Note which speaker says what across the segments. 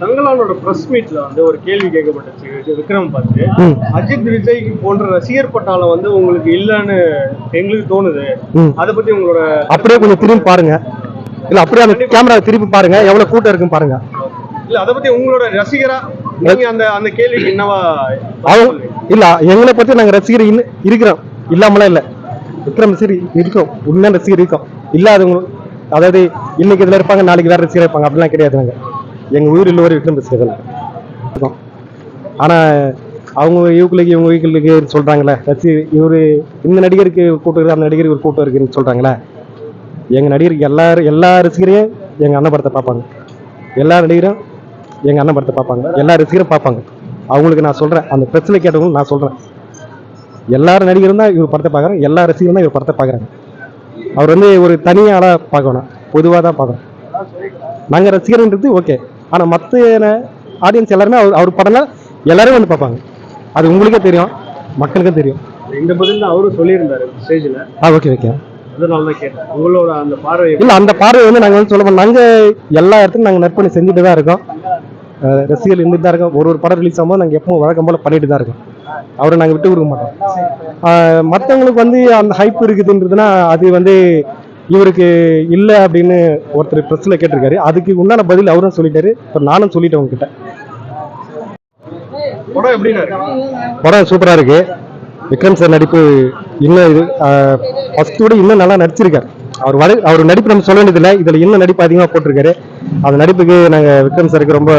Speaker 1: தங்களானோட press மீட்ல வந்து ஒரு கேள்வி கேட்கப்பட்டுச்சு. விக்ரம் பார்த்து. அஜித் விஜய் போன்ற ரசிகர் பட்டாளம் வந்து உங்களுக்கு இல்லைன்னு எங்களுக்கு தோணுது. அதை பத்தி உங்களோட
Speaker 2: அப்படியே கொஞ்சம் திரும்பி பாருங்க. இல்ல அப்படியே அந்த கேமரா திருப்பி பாருங்க. எவ்வளவு கூட்டம் இருக்குன்னு பாருங்க.
Speaker 1: இல்ல அதை பத்தி உங்களோட ரசிகரா? நீங்க அந்த அந்த கேள்விக்கு என்னவா
Speaker 2: இல்ல எங்களை பத்தி நாங்க ரசிகர் இருக்கிறோம். இல்லாமலாம் இல்ல. விக்ரம் ரசிகர் இருக்கோம். உண்மையான ரசிகர் இருக்கோம். இல்லாதவங்க அதாவது இன்னைக்கு இதுல இருப்பாங்க நாளைக்கு வேற ரசிகர் இருப்பாங்க. அப்படிலாம் கிடையாது நாங்க. எங்கள் ஊரில் ஒரு விக்ரம் ரசிகர் தான் அவங்க இவங்களுக்கு இவங்க வீக்களுக்கு சொல்கிறாங்களே ரசி இவரு இந்த நடிகருக்கு கூட்டம் இருக்கு அந்த நடிகருக்கு ஒரு கூட்டம் இருக்குன்னு சொல்கிறாங்களே எங்கள் நடிகருக்கு எல்லாரும் எல்லா ரசிகரையும் எங்கள் அண்ணன் படத்தை பார்ப்பாங்க. எல்லா நடிகரும் எங்கள் அண்ணன் படத்தை பார்ப்பாங்க. எல்லா ரசிகரும் பார்ப்பாங்க. அவங்களுக்கு நான் சொல்கிறேன் அந்த பிரச்சனை கேட்டவங்க நான் சொல்கிறேன் எல்லாரும் நடிகரும் தான் இவர் படத்தை பார்க்குறாங்க எல்லா ரசிகரும் தான் இவர் படத்தை பார்க்குறாங்க. அவர் வந்து ஒரு தனியாளாக பார்க்கணும் பொதுவாக தான் பார்க்கணும். நாங்கள் ரசிகர்ன்றது ஓகே. ஆனால் மற்ற ஆடியன்ஸ் எல்லாருமே அவர் அவர் படம்னா எல்லாரும் வந்து பார்ப்பாங்க. அது உங்களுக்கே தெரியும் மக்களுக்கும் தெரியும்.
Speaker 1: இந்த பதில் அவரும் சொல்லியிருந்தாரு ஸ்டேஜ்ல
Speaker 2: ஆ ஓகே ஓகே
Speaker 1: உங்களோட அந்த பார்வை
Speaker 2: இல்லை அந்த பார்வை வந்து நாங்கள் வந்து சொல்ல நாங்கள் எல்லா இடத்துலையும் நாங்கள் நற்பணி செஞ்சுட்டு தான் இருக்கோம். ரசிகர்கள் இருந்துட்டு தான் இருக்கோம். ஒரு ஒரு படம் ரிலீஸ் ஆகும்போது நாங்கள் எப்பவும் வழக்கம் போல் பண்ணிட்டு தான் இருக்கோம். அவரை நாங்கள் விட்டு கொடுக்க மாட்டோம். மற்றவங்களுக்கு வந்து அந்த ஹைப் இருக்குதுன்றதுன்னா அது வந்து இவருக்கு இல்லை அப்படின்னு ஒருத்தர் ப்ரெஸ்ஸில் கேட்டிருக்காரு. அதுக்கு உண்டான பதில் அவரும் சொல்லிட்டாரு. இப்போ நானும் சொல்லிட்டேன் உங்ககிட்ட.
Speaker 1: படம் இருக்கு?
Speaker 2: படம் சூப்பராக இருக்கு. விக்ரம் சார் நடிப்பு இன்னும் இது ஃபர்ஸ்ட் விட இன்னும் நல்லா நடிச்சிருக்காரு. அவர் வர அவர் நடிப்பு நம்ம சொல்ல வேண்டியதில்லை. இதில் இன்னும் நடிப்பு அதிகமாக போட்டிருக்காரு. அந்த நடிப்புக்கு நாங்கள் விக்ரம் சாருக்கு ரொம்ப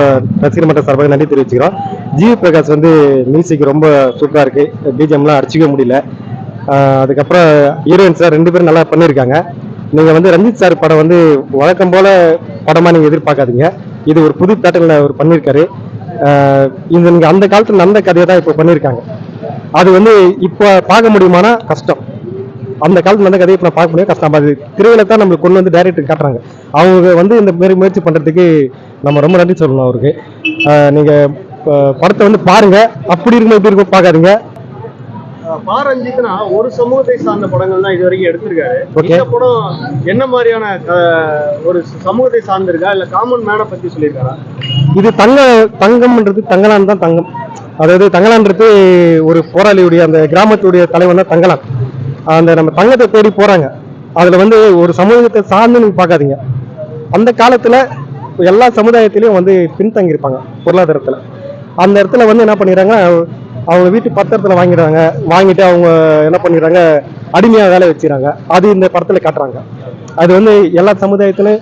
Speaker 2: ரசிகர் மன்ற சார்பாக நன்றி தெரிவிச்சுக்கிறோம். ஜிவி பிரகாஷ் வந்து மியூசிக் ரொம்ப சூப்பராக இருக்கு. பிஜிஎம்லாம் அடிச்சிக்க முடியல. அதுக்கப்புறம் ஹீரோயின் சார் ரெண்டு பேரும் நல்லா பண்ணியிருக்காங்க நீங்கள் வந்து ரஞ்சித் சார் படம் வந்து வழக்கம் போல் படமாக நீங்கள் எதிர்பார்க்காதீங்க. இது ஒரு புது பேட்டர்னில் அவர் பண்ணியிருக்காரு இந்த இது நீங்கள் அந்த காலத்தில் நடந்த கதையை தான் இப்போ பண்ணியிருக்காங்க அது வந்து இப்போ பார்க்க முடியுமானா கஷ்டம். அந்த காலத்தில் நடந்த கதையை இப்போ நான் பார்க்க முடியும் கஷ்டம். அது திரையில தான் நம்மளுக்கு கொண்டு வந்து டைரக்டர் காட்டுறாங்க. அவங்க வந்து இந்த மாதிரி முயற்சி பண்ணுறதுக்கு நம்ம ரொம்ப நன்றி சொல்லணும் அவருக்கு. நீங்கள் படத்தை வந்து பாருங்கள் அப்படி இருக்கும் இப்படி இருக்கும் பார்க்காதீங்க.
Speaker 1: பா ரஞ்சித்னா ஒரு சமூகத்தை சார்ந்த படங்கள் தான் இது வரைக்கும் எடுத்திருக்காரு. இந்த படம் என்ன மாதிரியான ஒரு சமூகத்தை சார்ந்திருக்கா? இல்ல காமன் மேனை பத்தி சொல்லியிருக்காரா?
Speaker 2: இது தங்க தங்கம்ன்றது தங்கலான் தான் தங்கம். அதாவது தங்கலான்றது ஒரு போராளியுடைய அந்த கிராமத்துடைய தலைவன் தான் தங்கலான். அந்த நம்ம தங்கத்தை தேடி போறாங்க. அதுல வந்து ஒரு சமூகத்தை சார்ந்து நீங்க பார்க்காதீங்க. அந்த காலத்துல எல்லா சமுதாயத்திலையும் வந்து பின்தங்கி இருப்பாங்க பொருளாதாரத்துல. அந்த இடத்துல வந்து என்ன பண்ணிடுறாங்கன்னா அவங்க வீட்டு பத்திரத்தில் வாங்கிடுறாங்க. வாங்கிட்டு அவங்க என்ன பண்ணிடுறாங்க? அடிமையாக வேலை வச்சுறாங்க அது இந்த படத்தில் காட்டுறாங்க. அது வந்து எல்லா சமுதாயத்திலும்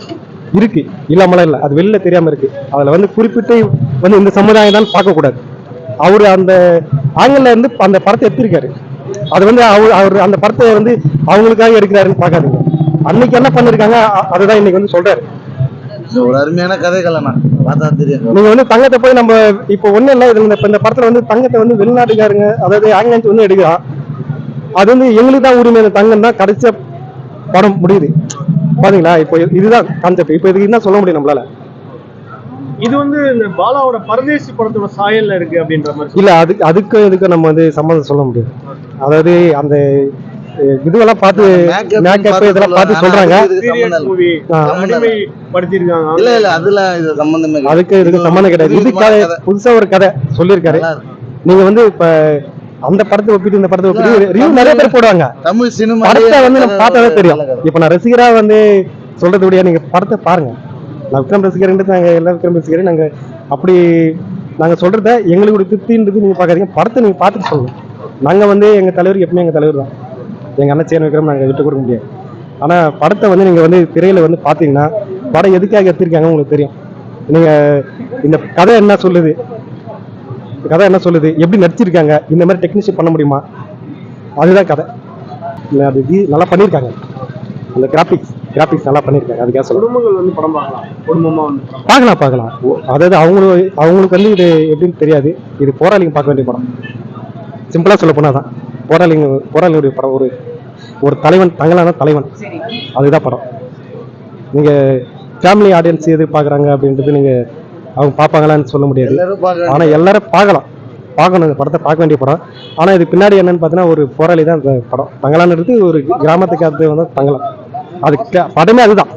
Speaker 2: இருக்கு. இல்லாமலாம் இல்லை. அது வெளில தெரியாமல் இருக்கு. அதில் வந்து குறிப்பிட்டு வந்து இந்த சமுதாயம் தான் பார்க்கக்கூடாது. அவர் அந்த ஆங்கில இருந்து அந்த படத்தை எடுத்திருக்காரு. அது வந்து அவர் அவர் அந்த படத்தை வந்து அவங்களுக்காக எடுக்கிறாருன்னு பார்க்காதீங்க. அன்னைக்கு என்ன பண்ணிருக்காங்க? அதுதான் இன்னைக்கு வந்து சொல்றாரு.
Speaker 3: இது ஒரு அருமையான கதைகள் அண்ணா. பார்த்தா தெரியும்.
Speaker 2: நீங்க வந்து தங்கத்தை போய் நம்ம இப்போ ஒண்ணும் இல்லை இதுல இந்த- இப்ப இந்த படத்துல வந்து தங்கத்தை வந்து வெளிநாட்டுக்காரங்க அதாவது ஆங்கிலேயன்ஸ் வந்து எடுக்கிறான். அது வந்து எங்களுக்கு தான் உரிமை இந்த தங்கம் தான் கிடைச்ச படம் முடியுது. பாத்தீங்களா? இப்போ இதுதான் கான்செப்ட் இப்போ இதுக்கு என்ன சொல்ல முடியும் நம்மளால?
Speaker 1: இது வந்து இந்த பாலாவோட பரதேசி படத்தோட சாயல்ல இருக்கு அப்படின்ற மாதிரி
Speaker 2: இல்ல அதுக்கு அதுக்கும் இதுக்கும் நம்ம வந்து சம்மந்தம் சொல்ல முடியாது. அதாவது அந்த இதுவெல்லாம் பார்த்து மேக்கப் இதெல்லாம் பார்த்து சொல்றாங்க.
Speaker 3: இல்ல. இல்ல அதுல இது சம்பந்தமே கிடையாது.
Speaker 2: அதுக்கு இதுக்கு சம்மந்தம் கிடையாது.
Speaker 3: இது ஒரு
Speaker 2: கதை. புதுசா ஒரு கதை சொல்லியிருக்காரு.
Speaker 3: இருக்கு.
Speaker 2: நீங்க வந்து இப்ப அந்த படத்தை ஒப்பிட்டு இந்த படத்தை ஒப்பிட்டு ரிவ்யூ நிறைய பேர் போடுவாங்க.
Speaker 3: தமிழ் சினிமா
Speaker 2: படத்தை வந்து நம்ம பார்த்தாலே தெரியும். இப்ப நான் ரசிகரா வந்து சொல்றது விட நீங்க படத்தை பாருங்க. நான் விக்ரம் ரசிகர்ன்றது நாங்க எல்லா விக்ரம் ரசிகரும் நாங்க அப்படி நாங்க சொல்றத எங்களுக்கு திருப்தின்றது நீங்க பாக்காதீங்க படத்தை நீங்க பார்த்துட்டு சொல்லுங்க. நாங்க வந்து எங்க தலைவர் எப்பவுமே எங்க தலைவர் தான். எங்க அண்ணன் சேன விக்ரம் நாங்க விட்டு கொடுக்க முடியாது. ஆனா படத்தை வந்து நீங்க வந்து திரையில வந்து பாத்தீங்கன்னா படம் எதுக்காக எடுத்திருக்காங்க உங்களுக்கு தெரியும். நீங்க இந்த கதை என்ன சொல்லுது? இந்த கதை என்ன சொல்லுது? எப்படி நடிச்சிருக்காங்க? இந்த மாதிரி டெக்னீஷியன் பண்ண முடியுமா? அதுதான் கதை. இல்ல, அது நல்லா பண்ணியிருக்காங்க. அந்த கிராபிக்ஸ் கிராபிக்ஸ் நல்லா பண்ணியிருக்காங்க. அதுக்காக சொல்லுவேன்
Speaker 1: குடும்பங்கள் வந்து படம் பார்க்கலாம். குடும்பமா வந்து
Speaker 2: பார்க்கலாம். பார்க்கலாம் ஓ, அதாவது அவங்களுக்கு அவங்களுக்கு வந்து இது எப்படின்னு தெரியாது. இது போராளிங்க பார்க்க வேண்டிய படம். சிம்பிளா சொல்ல போனா தான் போராளிங்க போராளியுடைய படம் ஒரு ஒரு தலைவன் தங்கலான தலைவன். அதுதான் படம். நீங்க ஃபேமிலி ஆடியன்ஸ் எது பார்க்குறாங்க அப்படின்றது நீங்க அவங்க பார்ப்பாங்களான்னு சொல்ல முடியாது.
Speaker 3: எல்லாரும் பார்க்க
Speaker 2: ஆனா எல்லாரும் பார்க்கலாம். பார்க்கணும் இந்த படத்தை பார்க்க வேண்டிய படம். ஆனா இது பின்னாடி என்னன்னு பார்த்தீங்கன்னா ஒரு போராளி தான் இந்த படம். தங்கலான்றது ஒரு கிராமத்துக்கு அது வந்து தங்கலாம் அது க- படமே அதுதான்.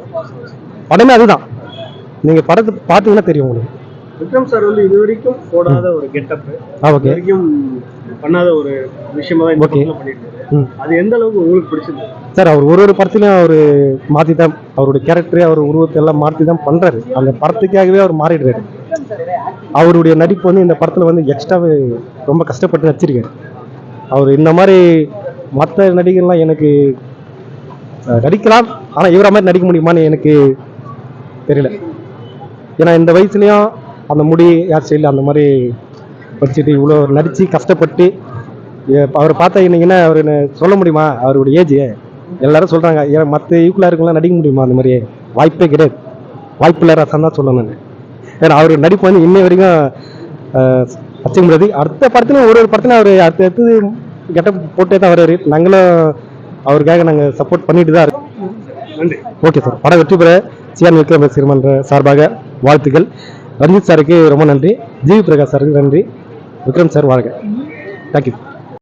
Speaker 2: படமே அதுதான். நீங்க படத்தை பார்த்தீங்கன்னா தெரியும் உங்களுக்கு.
Speaker 1: விக்ரம் சார் வந்து இது வரைக்கும் போடாத ஒரு கெட்டப் வரைக்கும் பண்ணாத ஒரு விஷயமா தான் இந்த. படத்துல
Speaker 2: ம்.
Speaker 1: அது எந்த அளவுக்கு உங்களுக்கு பிடிச்சது
Speaker 2: சார் அவர் ஒரு ஒரு படத்துலையும் அவர் மாற்றி தான் அவருடைய கேரக்டரே அவர் உருவத்தை எல்லாம் மாற்றி தான் பண்ணுறாரு அந்த படத்துக்காகவே அவர் மாறிடுறாரு. அவருடைய நடிப்பு வந்து இந்த படத்தில் வந்து எக்ஸ்ட்ராவே ரொம்ப கஷ்டப்பட்டு நடிச்சிருக்காரு. அவர் இந்த மாதிரி மற்ற நடிகர்லாம் எனக்கு நடிக்கலாம் ஆனால் இவரை மாதிரி நடிக்க முடியுமான்னு எனக்கு தெரியல. ஏன்னா இந்த வயசுலேயும் அந்த முடி ஹேர் ஸ்டைல் அந்த மாதிரி வச்சுட்டு இவ்வளோ நடித்து கஷ்டப்பட்டு அவரை பார்த்தா இன்னைக்குன்னா அவர் என்ன சொல்ல முடியுமா? அவருடைய ஏஜ் எல்லாரும் சொல்கிறாங்க ஏன் மற்ற ஈக்குவலாக இருக்கலாம் நடிக்க முடியுமா? அந்த மாதிரி வாய்ப்பே கிடையாது. வாய்ப்பு இல்லை ரசம் தான் சொல்லணும் நான். ஏன்னா அவர் நடிப்பு வந்து இன்னை வரைக்கும் வச்சுக்க முடியாது. அடுத்த படத்துலையும் ஒரு ஒரு படத்துலையும் அவர் அடுத்த அடுத்தது கெட்ட போட்டே தான் வர்றாரு. நாங்களும் அவருக்காக நாங்கள் சப்போர்ட் பண்ணிட்டு தான் இருக்கோம்.
Speaker 1: நன்றி.
Speaker 2: ஓகே சார் படம் வெற்றி பெற சியான் விக்ரம் சிறுமன்ற சார்பாக வாழ்த்துக்கள். ரஞ்சித் சாருக்கு ரொம்ப நன்றி. ஜிவி பிரகாஷ் சாருக்கு நன்றி. விக்ரம் சார் வாழ்க தேங்க்யூ